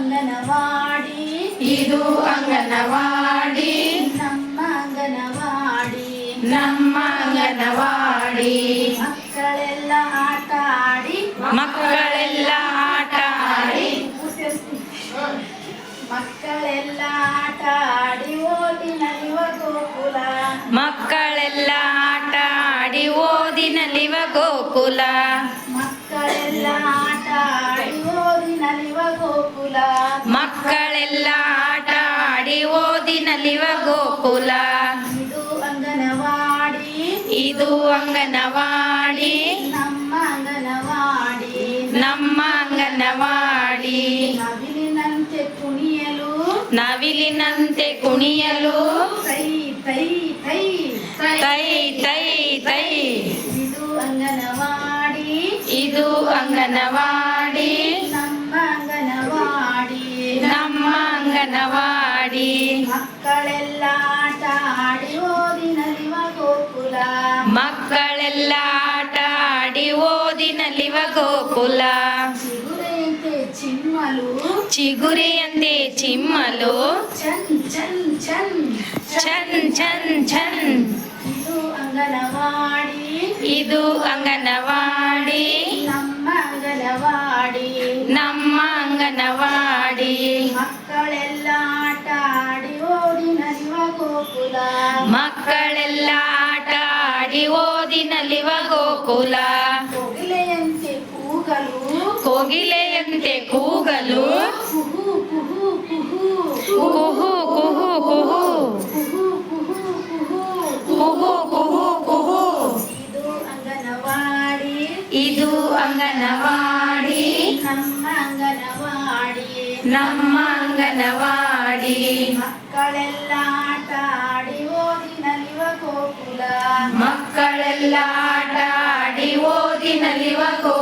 ಅಂಗನವಾಡಿ. ಇದು ಅಂಗನವಾಡಿ. ನಮ್ಮ ಅಂಗನವಾಡಿ. ನಮ್ಮ ಅಂಗನವಾಡಿ. ಮಕ್ಕಳೆಲ್ಲ ಆಟ ಆಡಿ. ಮಕ್ಕಳೆಲ್ಲ ಆಟ ಆಡಿ. ಮಕ್ಕಳೆಲ್ಲ ಆಟ ಆಡಿ. ಓದಿ ನಲಿವ ಗೋಕುಲ ಮಕ್ಕಳೆಲ್ಲ ಆಟ ಆಡಿ. ಓದಿನಲಿವ ಗೋಕುಲ ಮಕ್ಕಳೆಲ್ಲ ಗೋಕುಲ. ಇದು ಅಂಗನವಾಡಿ. ಇದು ಅಂಗನವಾಡಿ. ನಮ್ಮ ಅಂಗನವಾಡಿ. ನಮ್ಮ ಅಂಗನವಾಡಿ. ನವಿಲಿನಂತೆ ಕುಣಿಯಲು. ನವಿಲಿನಂತೆ ಕುಣಿಯಲು. ತೈ ತೈ ತೈ. ತೈ ತೈ ತೈ. ಇದು ಅಂಗನವಾಡಿ. ಇದು ಅಂಗನವಾಡಿ. ನಮ್ಮ ಅಂಗನವಾಡಿ. ನಮ್ಮ ಅಂಗನವಾಡಿ. ಮಕ್ಕಳೆಲ್ಲ ಆಟ ಆಡಿ ಓದಿನಲಿವ ಗೋಕುಲ. ಮಕ್ಕಳೆಲ್ಲ ಆಟ ಆಡಿ ಓದಿನಲಿವ ಗೋಕುಲ. ಚಿಗುರೆಯಂತೆ ಚಿಮ್ಮಲು. ಚಿಗುರೆಯಂತೆ ಚಿಮ್ಮಲು. ಚನ್ ಚನ್ ಚನ್ ಚನ್ ಚನ್ ಚನ್ ಇದು ಅಂಗನವಾಡಿ. ಇದು ಅಂಗನವಾಡಿ. ನಮ್ಮ ಅಂಗನವಾಡಿ. ನಮ್ಮ ಅಂಗನವಾಡಿ. ಮಕ್ಕಳೆಲ್ಲ ಗೋಕುಲ. ಮಕ್ಕಳೆಲ್ಲ ಆಟ ಆಡಿ ಓದಿನಲ್ಲಿವ ಗೋಕುಲ. ಕೋಗಿಲೆಯಂತೆ ಕೂಗಲು. ಕೋಗಿಲೆಯಂತೆ ಕೂಗಲು. ಕುಹು ಕುಹು ಕುಹು. ಕುಹು ಕುಹು ಕುಹು. ಕುಹು ಕುಹು ಕುಹು. ಇದು ಅಂಗನವಾಡಿ. ಇದು ಅಂಗನವಾಡಿ. ನಮ್ಮ ಅಂಗನವಾಡಿ. ನಮ್ಮ ಅಂಗನವಾಡಿ. ಮಕ್ಕಳೆಲ್ಲ ಮಕ್ಕಳೆಲ್ಲ ಆಟ ಆಡಿ ಓದಿನಲಿವಗೋ